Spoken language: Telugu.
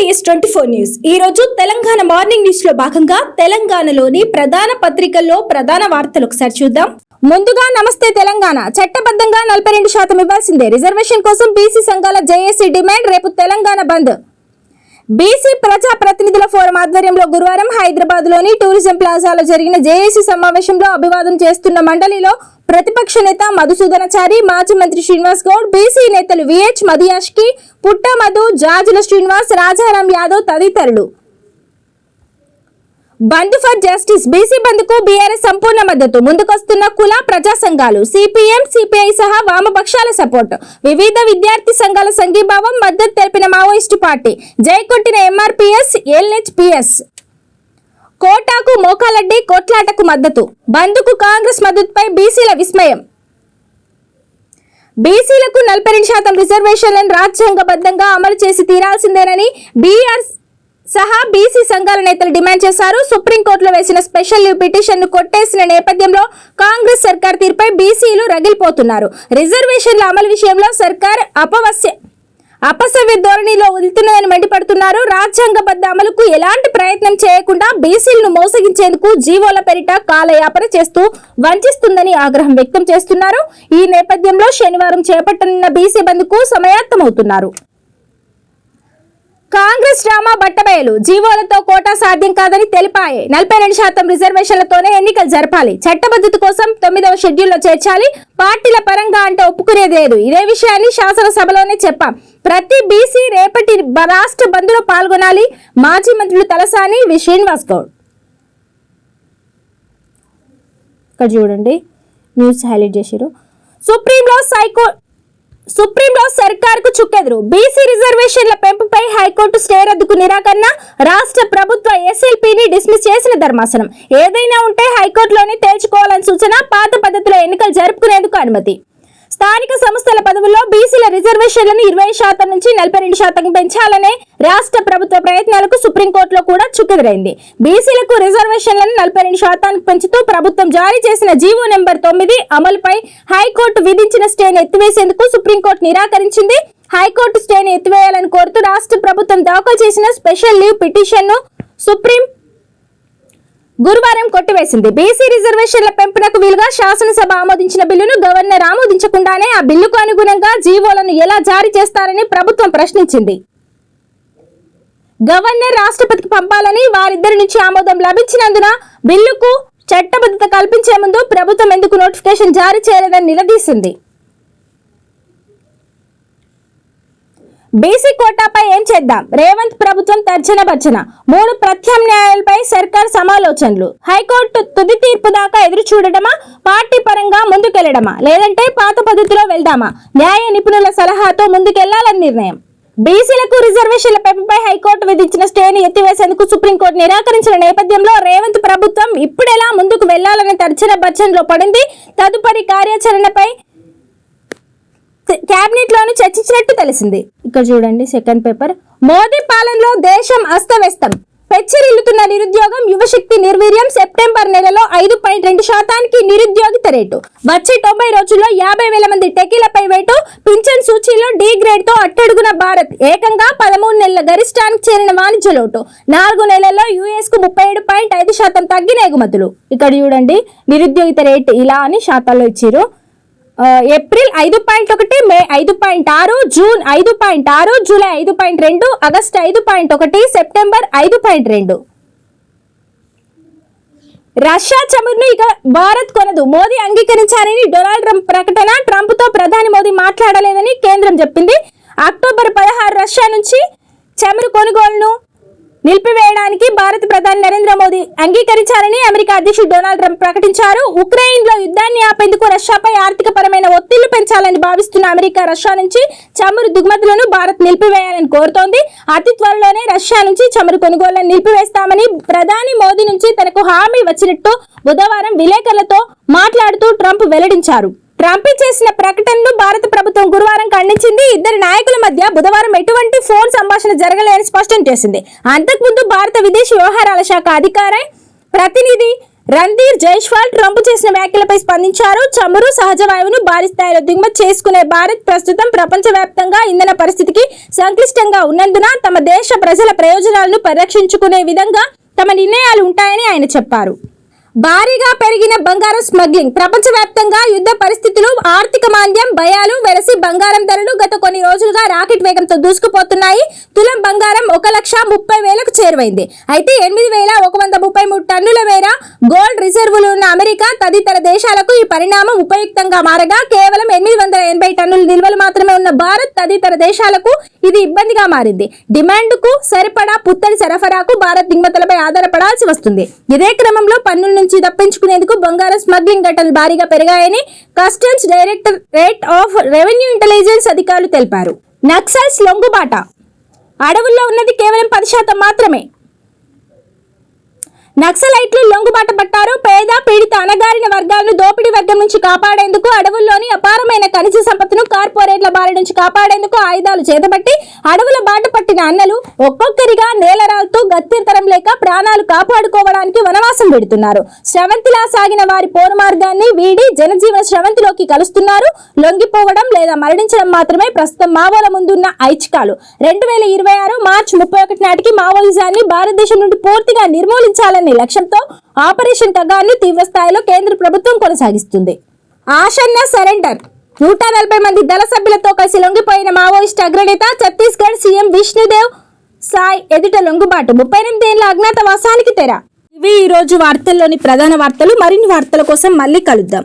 TS twenty four news. ఈ రోజు తెలంగాణ మార్నింగ్ న్యూస్లో భాగంగా తెలంగాణలోని ప్రధాన పత్రికల్లో ప్రధాన వార్తలు ఒకసారి చూద్దాం. ముందుగా నమస్తే తెలంగాణ. చట్టబద్ధంగా నలభై రెండు శాతం ఇవ్వాల్సిందే. రిజర్వేషన్ కోసం బీసీ సంఘాల జేఏసీ డిమాండ్ రేపు తెలంగాణ బంద్. బీసీ ప్రజా ప్రతినిధుల ఫోరం ఆధ్వర్యంలో గురువారం హైదరాబాద్లోని టూరిజం ప్లాజాలో జరిగిన జేఏసీ సమావేశంలో అభివాదం చేస్తున్న మండలిలో ప్రతిపక్ష నేత మధుసూదనాచారి మాజీ మంత్రి శ్రీనివాస్ గౌడ్ బీసీ నేతలు విహెచ్ మదియాష్కి పుట్ట మధు జాజుల శ్రీనివాస్ రాజారాం యాదవ్ తదితరులు. బంద్ ఫర్ జస్టిస్ బీసీ బంద్కు బీఆర్ఎస్ సంపూర్ణ మద్దతు. ముందుకొస్తున్న కుల ప్రజా సంఘాలు సిపిఎం సిపిఐ సహా వామపక్షాల సపోర్ట్. వివిధ విద్యార్థి సంఘాల సంఘీభావం మద్దతు తెలిపిన మావోయిస్టు పార్టీ. జైకొట్టిన ఎంఆర్పిఎస్ ఎల్హెచ్పిఎస్. కోటాకు మోకాలడ్డి కోట్లాటకు మద్దతు. బంద్కు కాంగ్రెస్ మద్దతుపై బీసీల విస్మయం. బీసీలకు నలభై రెండు శాతం రిజర్వేషన్లను రాజ్యాంగబద్ధంగా అమలు చేసి తీరాల్సిందేనని బీఆర్ సహా బీసీ సంఘాల నేతలు డిమాండ్ చేశారు. సుప్రీంకోర్టులో వేసిన స్పెషల్ లీవ్ పిటిషన్ను కొట్టేసిన నేపథ్యంలో కాంగ్రెస్ సర్కార్ తీరుపై బీసీలు రగిలిపోతున్నారు. రిజర్వేషన్ల అమలు విషయంలో సర్కార్ అపవస్య అపసవ్య ధోరణిలో వెళ్తున్నదని మండిపడుతున్నారు. రాజ్యాంగబద్ధ అమలుకు ఎలాంటి ప్రయత్నం చేయకుండా బీసీలను మోసగించేందుకు జీవోల పెరిట కాలయాపన చేస్తూ వంచిస్తుందని ఆగ్రహం వ్యక్తం చేస్తున్నారు. ఈ నేపథ్యంలో శనివారం చేపట్టనున్న బీసీ బంద్కు సమయాత్తమవుతున్నారు కాంగ్రెస్ డ్రామా బట్టబయలు. జీవోలతో కోటా సాధ్యం కాదని తెలిపాయి. నలభై రెండు శాతం రిజర్వేషన్లతోనే ఎన్నికలు జరపాలి. చట్టబద్ధత కోసం తొమ్మిదవ షెడ్యూల్లో చేర్చాలి. పార్టీల పరంగా అంటే ఒప్పుకునేది లేదు. ఇదే విషయాన్ని శాసనసభలోనే చెప్పాం. ప్రతి బీసీ రేపటి బ- రాష్ట్ర బంద్లో పాల్గొనాలి. మాజీ మంత్రులు తలసాని వి. శ్రీనివాస్ గౌడ్. ఇక్కడ చూడండి. న్యూస్ హైలైట్ చేశారు సుప్రీంలో సైకో సుప్రీంలో సర్కార్కు చుక్కెదురు. బీసీ రిజర్వేషన్ల పెంపుపై హైకోర్టు స్టే రద్దుకు నిరాకరణ రాష్ట్ర ప్రభుత్వ ఎస్ఎల్పీని డిస్మిస్ చేసిన ధర్మాసనం. ఏదైనా ఉంటే హైకోర్టులోనే తేల్చుకోవాలని సూచన పాత పద్ధతిలో ఎన్నికలు జరుపుకునేందుకు అనుమతి. స్థానిక సంస్థల పదవుల్లో బీసీల రిజర్వేషన్లను ఇరవై శాతం నుంచి నలభై రెండు శాతం పెంచాలనే రాష్ట్ర ప్రభుత్వ ప్రయత్నాలకు సుప్రీంకోర్టులో కూడా చుక్కెదురైంది బీసీలకు రిజర్వేషన్లను నలభై రెండు శాతానికి పెంచుతూ ప్రభుత్వం జారీ చేసిన జీవో నెంబర్ తొమ్మిది అమలుపై హైకోర్టు విధించిన స్టేను ఎత్తివేసేందుకు సుప్రీంకోర్టు నిరాకరించింది. హైకోర్టు స్టేను ఎత్తివేయాలని కోరుతూ రాష్ట్ర ప్రభుత్వం దాఖలు చేసిన స్పెషల్ లీవ్ పిటిషన్ను సుప్రీం గురువారం కొట్టివేసింది. బీసీ రిజర్వేషన్ల పెంపునకు వీలుగా శాసనసభ ఆమోదించిన బిల్లును గవర్నర్ ఆమోదించకుండానే ఆ బిల్లుకు అనుగుణంగా జీవోలను ఎలా జారీ చేస్తారని ప్రభుత్వం ప్రశ్నించింది. గవర్నర్ రాష్ట్రపతికి పంపాలని వారిద్దరి నుంచి ఆమోదం లభించినందున బిల్లుకు చట్టబద్ధత కల్పించే ముందు ప్రభుత్వం ఎందుకు నోటిఫికేషన్ జారీ చేయలేదని నిలదీసింది. బీసీ కోటాపై ఏం చేద్దాం? రేవంత్ ప్రభుత్వం తర్జన భర్జన. మూడు ప్రత్యామ్నాయాలపై సర్కార్ సమాలోచనలు. హైకోర్టు తుది తీర్పు దాకా ఎదురు చూడడమా పార్టీ పరంగా ముందుకెళ్ళడమా? లేదంటే పాత పద్ధతిలో వెళ్దామా? న్యాయ నిపుణుల సలహాతో ముందుకెళ్ళాలని నిర్ణయం. బీసీలకు రిజర్వేషన్ల పెంపుపై హైకోర్టు విధించిన స్టేను ఎత్తివేసేందుకు సుప్రీంకోర్టు నిరాకరించిన నేపథ్యంలో రేవంత్ ప్రభుత్వం ఇప్పుడెలా ముందుకు వెళ్ళాలనే తర్జన భర్జనలో పడింది? తదుపరి కార్యాచరణపై కేబినెట్ లోను చర్చించినట్టు తెలిసింది. ఇక్కడ చూడండి సెకండ్ పేపర్. మోదీ పాలనలో దేశం అస్తవ్యస్తం. పెచ్చరిల్లుతున్న నిరుద్యోగం యువశక్తి నిర్వీర్యం సెప్టెంబర్ నెలలో ఐదు పాయింట్ రెండు శాతానికి నిరుద్యోగిత రేటు. వచ్చే తొంభై రోజుల్లో యాభై వేల మంది టెకీలపై వేటు. పింఛన్ సూచీలో డి గ్రేడ్తో అట్టడుగున భారత్. ఏకంగా పదమూడు నెలల గరిష్టానికి చేరిన వాణిజ్య లోటు. నాలుగు నెలల్లో యుఎస్కు ముప్పై ఏడు పాయింట్ ఐదు శాతం తగ్గిన ఎగుమతులు. ఇక్కడ చూడండి నిరుద్యోగిత రేటు ఇలా అని శాతాల్లో ఇచ్చారు ఏప్రిల్ ఐదు పాయింట్ ఒకటి మే ఐదు పాయింట్ ఆరు జూన్ ఐదు పాయింట్ ఆరు జూలై ఐదు పాయింట్ రెండు ఆగస్ట్ ఐదు పాయింట్ ఒకటి సెప్టెంబర్ ఐదు పాయింట్ రెండు. రష్యా చమురును ఇక భారత్ కొనదు. మోదీ అంగీకరించారని డొనాల్డ్ ట్రంప్ ప్రకటన. ట్రంప్తో ప్రధాని మోదీ మాట్లాడలేదని కేంద్రం చెప్పింది. అక్టోబర్ పదహారు రష్యా నుంచి చమురు కొనుగోలును నిలిపివేయడానికి భారత ప్రధాని నరేంద్ర మోదీ అంగీకరించారని అమెరికా అధ్యక్షుడు డొనాల్డ్ ట్రంప్ ప్రకటించారు. ఉక్రెయిన్లో యుద్ధాన్ని ఆపేందుకు రష్యాపై ఆర్థిక పరమైన ఒత్తిళ్ళు పెంచాలని భావిస్తున్న అమెరికా రష్యా నుంచి చమురు దిగుమతులను భారత్ నిలిపివేయాలని కోరుతోంది. అతి త్వరలోనే రష్యా నుంచి చమురు కొనుగోళ్ళను నిలిపివేస్తామని ప్రధాని మోదీ నుంచి తనకు హామీ వచ్చినట్టు బుధవారం విలేకరులతో మాట్లాడుతూ ట్రంప్ వెల్లడించారు. ట్రంప్ చేసిన ప్రకటనను భారత ప్రభుత్వం గురువారం ఖండించింది. ఇద్దరు నాయకుల మధ్య బుధవారం ఎటువంటి ఫోన్ సంభాషణ జరగలేదని స్పష్టం చేసింది. అంతకుముందు భారత విదేశీ వ్యవహారాల శాఖ అధికారి ప్రతినిధి రణ్ధీర్ జైష్వాల్ ట్రంప్ చేసిన వ్యాఖ్యలపై స్పందించారు. చమురు సహజ వాయువును భారీ స్థాయిలో దిగుమతి చేసుకునే భారత్ ప్రస్తుతం ప్రపంచవ్యాప్తంగా ఇంధన పరిస్థితికి సంక్లిష్టంగా ఉన్నందున తమ దేశ ప్రజల ప్రయోజనాలను పరిరక్షించుకునే విధంగా తమ నిర్ణయాలు ఉంటాయని ఆయన చెప్పారు. భారీగా పెరిగిన బంగారం స్మగ్లింగ్. ప్రపంచవ్యాప్తంగా యుద్ధ పరిస్థితులు ఆర్థిక మాంద్యం భయాలు వెలసి బంగారం ధరలు గత కొన్ని రోజులుగా రాకెట్ వేగంతో దూసుకుపోతున్నాయి. తులం బంగారం ఒక లక్ష ముప్పై వేలకు చేరువైంది. అయితే ఎనిమిది వేల ఒక వంద ముప్పై మూడు టన్నుల మేర గోల్డ్ రిజర్వులు ఉన్న అమెరికా తదితర దేశాలకు ఈ పరిణామం ఉపయుక్తంగా మారగా కేవలం ఎనిమిది వందల ఎనభై టన్నుల నిల్వలు మాత్రమే ఉన్న భారత్ తదితర దేశాలకు ఇది ఇబ్బందిగా మారింది. డిమాండ్కు సరిపడా పుత్తడి సరఫరాకు భారత్ దిగుమతులపై ఆధారపడాల్సి వస్తుంది. ఇదే క్రమంలో పన్నుల నుంచి తప్పించుకునేందుకు బంగారం స్మగ్లింగ్ ఘటనలు భారీగా పెరిగాయని customs directorate of revenue intelligence అధికారులు తెలిపారు. నక్సల్స్ లొంగుబాట. అడవుల్లో ఉన్నది కేవలం పది శాతం మాత్రమే. నక్సలైట్లు లొంగుబాట పట్టారు. పేద పీడిత అణగారిన వర్గాలను దోపిడీ వర్గం నుంచి కాపాడేందుకు అడవుల్లోని అపారమైన ఖనిజ సంపత్తును కార్పొరేట్ల బారి నుంచి కాపాడేందుకు ఆయుధాలు చేతబట్టి అడవుల బాట పట్టిన అన్నలు ఒక్కొక్కరిగా నేలరాలతో గత్యంతరం లేక ప్రాణాలు కాపాడుకోవడానికి వనవాసం పెడుతున్నారు. స్రవంతిలా సాగిన వారి పోరు మార్గాన్ని వీడి జనజీవన స్రవంతిలోకి కలుస్తున్నారు. లొంగిపోవడం లేదా మరణించడం మాత్రమే ప్రస్తుతం మావోల ముందున్న ఐచ్ఛికాలు. రెండు వేల ఇరవై ఆరు మార్చి ముప్పై ఒకటి నాటికి మావోయిజాన్ని భారతదేశం నుండి పూర్తిగా నిర్మూలించాలని లక్ష్యంతో ఆపరేషన్ కగార్ను తీవ్ర స్థాయిలో కేంద్ర ప్రభుత్వం కొనసాగిస్తుంది. ఆసన్న సరెండర్. నూట నలభై మంది దళ సభ్యులతో కలిసి లొంగిపోయిన మావోయిస్ట్ అగ్రనేత ఛత్తీస్గఢ్ సీఎం విష్ణుదేవ్ సాయ్ ఎదుట లొంగుబాటు. ముప్పై ఎనిమిది ఏళ్ళ అజ్ఞాతవాసానికి తెర. ఇవి ఈ రోజు వార్తల్లోని ప్రధాన వార్తలు. మరిన్ని వార్తల కోసం మళ్ళీ కలుద్దాం.